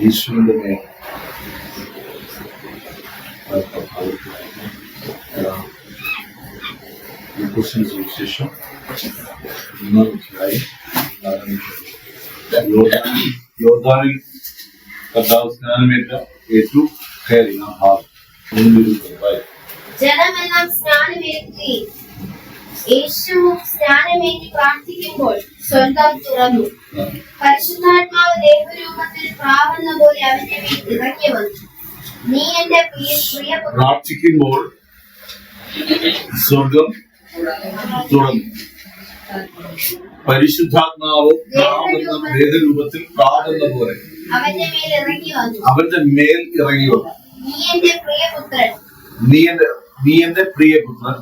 യേശുവിന്റെ മേൽ ക്വസ്റ്റ്യൻ സുവിശേഷം ഒന്നാം അധ്യായം യോർദാനിൽ യോർദാനിൽ കർത്താവ് സ്നാനമേറ്റ ഏറ്റു കയറി നാം ഭാഗം ജനമെല്ലാം സ്നാനമേറ്റി യേശു സ്നാനമേറ്റി പ്രാർത്ഥിക്കുമ്പോൾ സ്വർഗം തുറന്നു. പരിശുദ്ധാത്മാവ് ദേവരൂപത്തിൽ പ്രാവുന്ന പോലെ അവന്റെ മേൽ ഇറങ്ങി വന്നു. നീ എന്റെ പ്രിയ പ്രാർത്ഥിക്കുമ്പോൾ സ്വർഗം തുറന്നു. പരിശുദ്ധാത്മാവ് പ്രാവെന്ന ഭേദരൂപത്തിൽ പ്രാവുന്ന പോലെ അവന്റെ മേൽ ഇറങ്ങി വന്നു. നീ എന്റെ നീ എന്റെ പ്രിയപുത്രൻ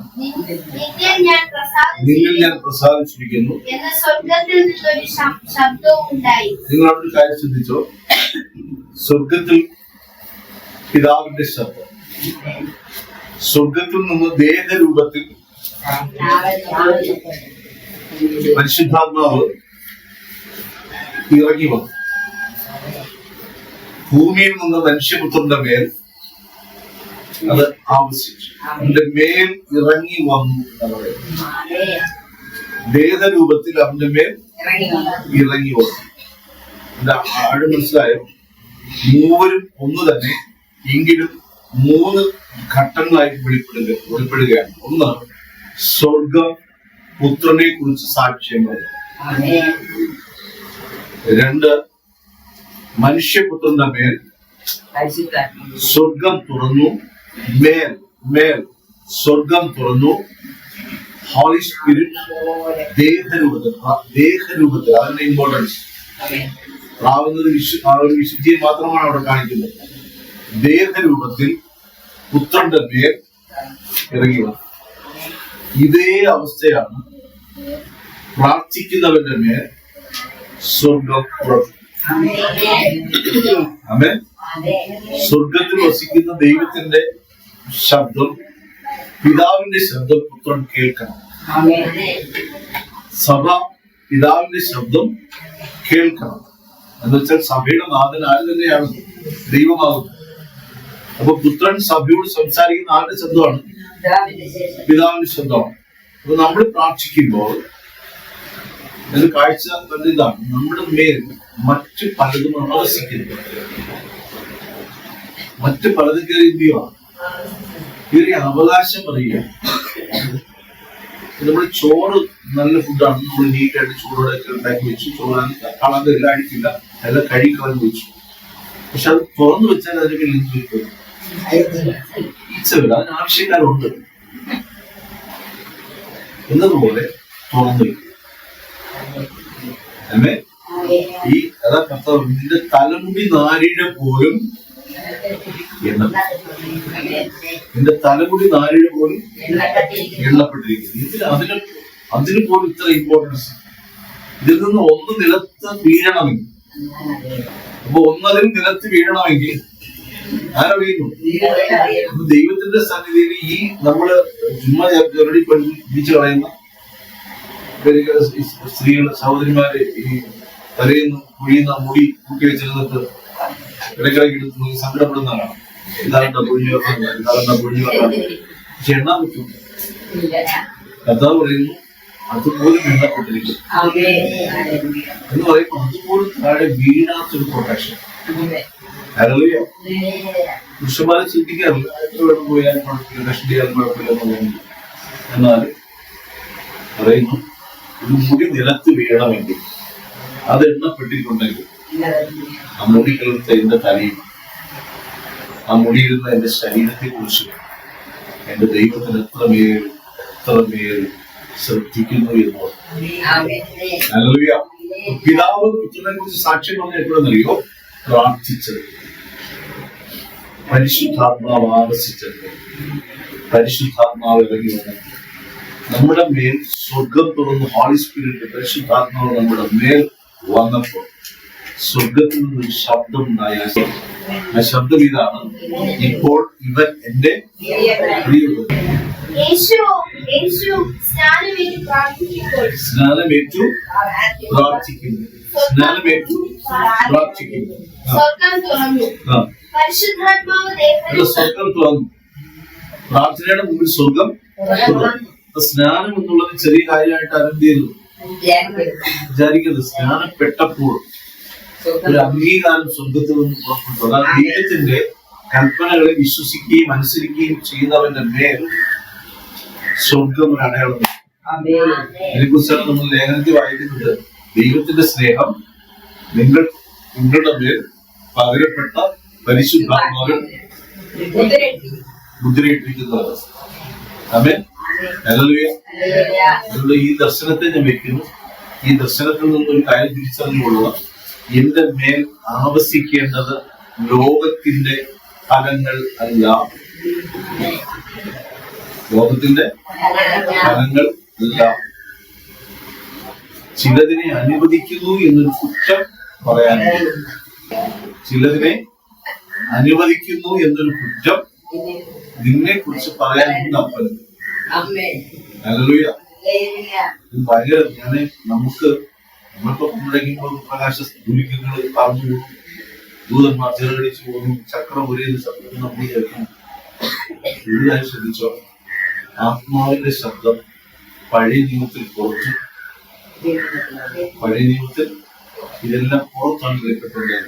നിന്നിൽ ഞാൻ പ്രസാദിച്ചിരിക്കുന്നു. നിങ്ങൾ അവിടെ നിങ്ങൾ ഒരു കാര്യം ശ്രദ്ധിച്ചോ? സ്വർഗത്തിൽ പിതാവിന്റെ ശബ്ദം. സ്വർഗത്തിൽ നിന്ന് ദേഹരൂപത്തിൽ പരിശുദ്ധാത്മാവ് ഇറങ്ങി വന്നു. ഭൂമിയിൽ നിന്ന് മനുഷ്യപുത്രന്റെ മേൽ അത് ആവശ്യിച്ചു അവന്റെ മേൽ ഇറങ്ങി വന്നു എന്ന് പറയുന്നത്. വേദരൂപത്തിൽ അവന്റെ മേൽ ഇറങ്ങി വന്നു. എന്താ? ആഴ് മനസ്സിലായോ? മൂവരും ഒന്ന് തന്നെ എങ്കിലും മൂന്ന് ഘട്ടങ്ങളായിട്ട് വെളിപ്പെടുക വെളിപ്പെടുകയാണ്. ഒന്ന് സ്വർഗ പുത്രനെ കുറിച്ച് സാക്ഷ്യം രണ്ട് മനുഷ്യപുത്രന്റെ മേൽ സ്വർഗം തുറന്നു. മേൽ മേൽ സ്വർഗം തുറന്നു. ഹോളി സ്പിരിറ്റ് ദേഹരൂപത്തിൽ ദേഹരൂപത്തിൽ അതിന്റെ ഇമ്പോർട്ടൻസ് പ്രാവുന്നത് വിശു വിശുദ്ധിയെ മാത്രമാണ് അവിടെ കാണിക്കുന്നത്. ദേഹരൂപത്തിൽ പുത്രന്റെ മേൽ ഇറങ്ങി വന്നു. ഇതേ അവസ്ഥയാണ് പ്രാർത്ഥിക്കുന്നവന്റെ മേൽ സ്വർഗം തുറന്നു. അമേ സ്വർഗത്തിൽ വസിക്കുന്ന ദൈവത്തിന്റെ ശബ്ദം പിതാവിന്റെ ശബ്ദം പുത്രൻ കേൾക്കണം. സഭ പിതാവിന്റെ ശബ്ദം കേൾക്കണം. എന്ന് വെച്ചാൽ സഭയുടെ നാഥൻ ആര് തന്നെയാണ്? ദൈവമാകുന്നത് അപ്പൊ പുത്രൻ സഭയോട് സംസാരിക്കുന്ന ആരുടെ ശബ്ദമാണ്? പിതാവിന്റെ ശബ്ദമാണ്. അപ്പൊ നമ്മൾ പ്രാർത്ഥിക്കുമ്പോൾ കാഴ്ച ഇതാണ് നമ്മുടെ മേൽ മറ്റു പലതും ആകർഷിക്കുന്നു മറ്റ് പലതും കയറി കയറി അവകാശം പറയുക നമ്മൾ ചോറ് നല്ല ഫുഡാണ് നമ്മൾ നീറ്റായിട്ട് ചൂടോടെ ഒക്കെ ഉണ്ടാക്കി വെച്ചു. ചോറാണ് കളത് എല്ലാം അടിക്കില്ല എല്ലാം കഴുകി കളഞ്ഞു വെച്ചു. പക്ഷെ അത് തുറന്നു വെച്ചാൽ അതിന് മേൽ എന്ത് കിട്ടും. ഈച്ച അതിന് ആവശ്യക്കാരുണ്ട്. എന്നതുപോലെ തുറന്നു വെക്കും. അല്ലേ? ഈ അതാ തലമുടി നാരിഴ പോലും എണ്ണ നിന്റെ തലമുടി നാരിഴ പോലും എണ്ണപ്പെട്ടിരിക്കുന്നു. ഇതിൽ അതിന് അതിന് പോലും ഇത്ര ഇമ്പോർട്ടൻസ് ഇതിൽ നിന്ന് ഒന്ന് നിലത്ത് വീഴണമെങ്കിൽ അപ്പൊ ഒന്നതിൽ നിലത്ത് വീഴണമെങ്കിൽ ആരാ വീഴുന്നു അപ്പൊ ദൈവത്തിന്റെ സന്നിധിയിൽ ഈ നമ്മൾ ചുമ്മാ ചെറുടി പിടിച്ചു കളയുന്ന സ്ത്രീകൾ സഹോദരിമാര് ഈ തലയുന്ന കുഴിയുന്ന മുടി കൂട്ടി വെച്ചിരുന്നിട്ട് ഇടയ്ക്കിടയ്ക്ക് എടുത്ത് നോക്കി സങ്കടപ്പെടുന്നതാണ്. ഇതാരുടെ വെക്കാൻ പക്ഷെ എണ്ണാൻ പറ്റും. കഥാ പറയുന്നു അതുപോലും എണ്ണപ്പെട്ടിരിക്കും എന്ന് പറയുമ്പോൾ അതുപോലും താഴെ വീഴാത്തൊരു പ്രൊട്ടക്ഷൻ പുരുഷന്മാരെ ചിന്തിക്കാറില്ല എത്ര വേണം പോയാലും കുഴപ്പമില്ല രക്ഷ ചെയ്യാൻ കുഴപ്പമില്ല എന്ന് തോന്നുന്നു എന്നാൽ പറയുന്നു ഒരു മുടി നിലത്ത് വീഴണമെങ്കിൽ അത് എണ്ണപ്പെട്ടിട്ടുണ്ടെങ്കിൽ ആ മുടി കിളർത്ത എന്റെ തലയിൽ ആ മുടിയിരുന്ന എന്റെ ശരീരത്തെ കുറിച്ച് എന്റെ ദൈവത്തിന് എത്രമേൽ എത്രമേൽ ശ്രദ്ധിക്കുന്നു എന്ന് പിതാവ് പുത്രനെ കുറിച്ച് സാക്ഷ്യം പറഞ്ഞ എപ്പോഴെന്നറിയോ? പ്രാർത്ഥിച്ചത്. പരിശുദ്ധാത്മാവ് ആവസിച്ചത്. പരിശുദ്ധാത്മാവ് ഇറങ്ങി വന്നത് നമ്മുടെ മേൽ സ്വർഗം തുറന്ന്. ഹോളി സ്പിരിറ്റ് പരിശുദ്ധാത്മാവ് നമ്മുടെ മേൽ വന്നപ്പോൾ സ്വർഗത്തിൽ നിന്നൊരു ശബ്ദം ഉണ്ടായ ആ ശബ്ദം. ഇതാണ്. ഇപ്പോൾ ഇവൻ എന്റെ സ്നാനമേറ്റി പ്രാർത്ഥിക്കുന്നു. സ്നാനമേറ്റു പ്രാർത്ഥിക്കുന്നു. സ്വർഗം തുറന്നു. സ്വർഗം പ്രാർത്ഥനയുടെ മുമ്പിൽ സ്വർഗം സ്നാനം എന്നുള്ളത് ചെറിയ കാര്യമായിട്ട് ആരും ചെയ്തു വിചാരിക്കരുത് സ്നാനപ്പെട്ടപ്പോൾ ഒരു അംഗീകാരം സ്വർഗത്തിൽ നിന്ന് പുറപ്പെട്ടു. അതാണ് ദൈവത്തിന്റെ കൽപ്പനകളെ വിശ്വസിക്കുകയും അനുസരിക്കുകയും ചെയ്യുന്നവന്റെ മേൽ സ്വർഗം ഒരു അടയാളം അതിനെക്കുറിച്ചാണ് നമ്മൾ ലേഖനത്തിൽ വായിക്കുന്നത് ദൈവത്തിന്റെ സ്നേഹം നിങ്ങൾ നിങ്ങളുടെ മേൽ പകരപ്പെട്ട പരിശുദ്ധാത്മാവിൽ മുദ്രയിട്ടിരിക്കുന്നത് അമേ ഈ ദർശനത്തെ ഞാൻ വെക്കുന്നു. ഈ ദർശനത്തിൽ നിന്ന് ഒരു കാര്യം തിരിച്ചറിഞ്ഞുകൊള്ളുക. എന്റെ മേൽ ആവസിക്കേണ്ടത് ലോകത്തിന്റെ ഫലങ്ങൾ അല്ല. ലോകത്തിന്റെ ഫലങ്ങൾ അല്ല. ചിലതിനെ അനുവദിക്കുന്നു എന്നൊരു കുറ്റം പറയാനുണ്ട്. ചിലതിനെ അനുവദിക്കുന്നു എന്നൊരു കുറ്റം നിന്നെ കുറിച്ച് പറയാനുണ്ട് അപ്പൻ ഭയങ്കര ഞാൻ നമുക്ക് നമ്മളിപ്പോ മുടങ്ങുമ്പോൾ പ്രകാശ ദുരിക്കങ്ങൾ പറഞ്ഞു പോകും ദൂതന്മാർ ചെറുകടിച്ചു പോകും ചക്രം ഒരേ ശബ്ദം നമ്മൾ കേൾക്കും കാര്യം ശ്രദ്ധിച്ചോ? ആത്മാവിന്റെ ശബ്ദം പഴയ നിയമത്തിൽ പുറത്തു. പഴയ നിയമത്തിൽ ഇതെല്ലാം പുറത്താണ് കേൾക്കപ്പെട്ടത്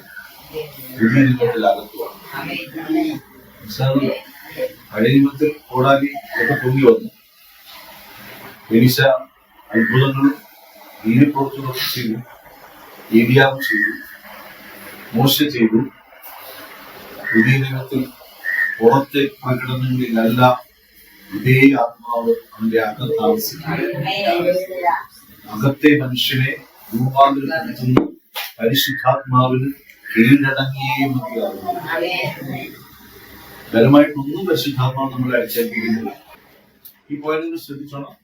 പുതിയ നിയമത്തിൽ അകത്തുമാണ് മനസ്സിലാകുന്നുണ്ടോ? നിയമത്തിൽ കോടാലി ഒക്കെ പൊങ്ങി വന്നു. എലിശ അത്ഭുതങ്ങളും നീരിപ്പുറത്തുകളൊക്കെ ചെയ്തു. ഏലിയാവ് ചെയ്തു. മോശ ചെയ്തു. പുതിയ നിയമത്തിൽ പുറത്തെ പ്രകടനങ്ങളിലല്ല ഇതേ ആത്മാവ് അവന്റെ അകത്ത് താമസിക്കുന്നു അകത്തെ മനുഷ്യനെ രൂപാന്തരപ്പെടുത്തുന്നു. പരിശുദ്ധാത്മാവിന് കീഴടങ്ങിയേ മതിയാകുന്നു. ബലമായിട്ടൊന്നും പരിശുദ്ധാത്മാവ് നമ്മളെ അടിച്ചേൽപ്പിക്കുന്നില്ല. ഈ പോയിന്റ് ശ്രദ്ധിച്ചോണം.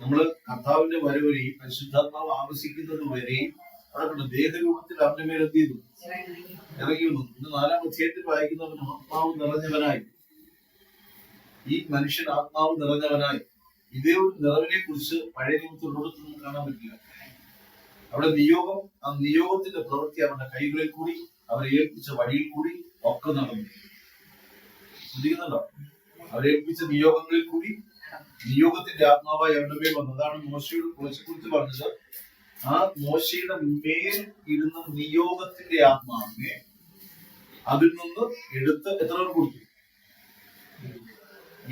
നമ്മൾ കർത്താവിന്റെ വരവരെയും പരിശുദ്ധാത്മാവ് ആവശ്യിക്കുന്നത് വരെയും അതുകൊണ്ട് ദേഹരൂപത്തിൽ അവന്റെ മേൽ എന്ത് ചെയ്തു ഇറങ്ങി വന്നു ഇന്ന് നാലാം അധ്യായത്തിൽ വായിക്കുന്നവൻ ആത്മാവ് നിറഞ്ഞവനായി. ഈ മനുഷ്യൻ ആത്മാവ് നിറഞ്ഞവനായി. ഇതേ ഒരു നിറവിനെ കുറിച്ച് പഴയ നിയമത്തിലൊരിടത്തൊന്നും കാണാൻ പറ്റില്ല. അവിടെ നിയോഗം ആ നിയോഗത്തിന്റെ പ്രവൃത്തി അവരുടെ കൈകളിൽ കൂടി അവരെ ഏൽപ്പിച്ച വഴിയിൽ കൂടി ഒക്കെ നടന്നു. ശ്രദ്ധിക്കുന്നുണ്ടോ? അവരെ ഏൽപ്പിച്ച നിയോഗങ്ങളിൽ കൂടി നിയോഗത്തിന്റെ ആത്മാവായി അവരുടെ മേൽ വന്നു. അതാണ് മോശയുടെ മോശയെ കുറിച്ച് പറഞ്ഞത്. ആ മോശയുടെ മേൽ ഇരുന്ന നിയോഗത്തിന്റെ ആത്മാവിനെ അതിൽ നിന്ന് എടുത്ത് എത്ര പേർ കൊടുത്തു?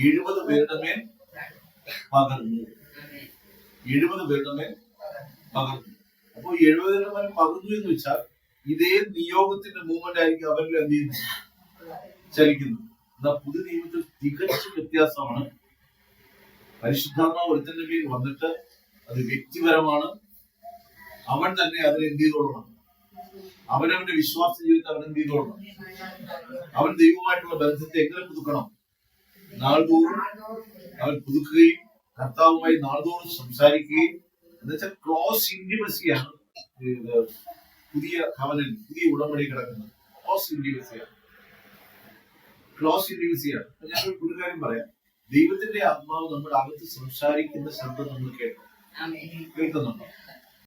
എഴുപത് പേരുടെ മേൽ പകർന്നു. എഴുപത് പേരുടെ മേൽ പകർന്നു. അപ്പൊ എഴുപതിന്റെ മേൽ പകർന്നു എന്ന് വെച്ചാൽ ഇതേ നിയോഗത്തിന്റെ മൂവ്മെന്റ് ആയിരിക്കും അവരിൽ എന്ത് ചെയ്യുന്നു ചലിക്കുന്നു എന്നാ പുതിയ നിയമത്തിൽ തികച്ചും വ്യത്യാസമാണ്. പരിശുദ്ധാത്മാവ് ഒരുത്തന്റെ പേര് വന്നിട്ട് അത് വ്യക്തിപരമാണ്. അവൻ തന്നെ അതിനെ എന്ത് ചെയ്തോളണം? അവനവന്റെ വിശ്വാസ ജീവിതത്തെ അവൻ എന്ത് ചെയ്തോളണം? അവൻ ദൈവമായിട്ടുള്ള ബന്ധത്തെ എങ്ങനെ പുതുക്കണം? നാൾതോറും അവൻ പുതുക്കുകയും കർത്താവുമായി നാൾതോറും സംസാരിക്കുകയും എന്നുവെച്ചാൽ ക്ലോസ് ഇന്റിമസിയാണ് പുതിയ കവനൻ പുതിയ ഉടമ്പടി കിടക്കുന്നത്. ക്ലോസ് ഇന്റിമസിയാണ് ക്ലോസ് ഇന്റിമസിയാണ് അപ്പൊ ഞാൻ ഒരു കാര്യം പറയാം. ദൈവത്തിന്റെ ആത്മാവ് നമ്മുടെ അകത്ത് സംസാരിക്കുന്ന ശബ്ദം നമ്മൾ കേൾക്കും കേൾക്കുന്നുണ്ടോ?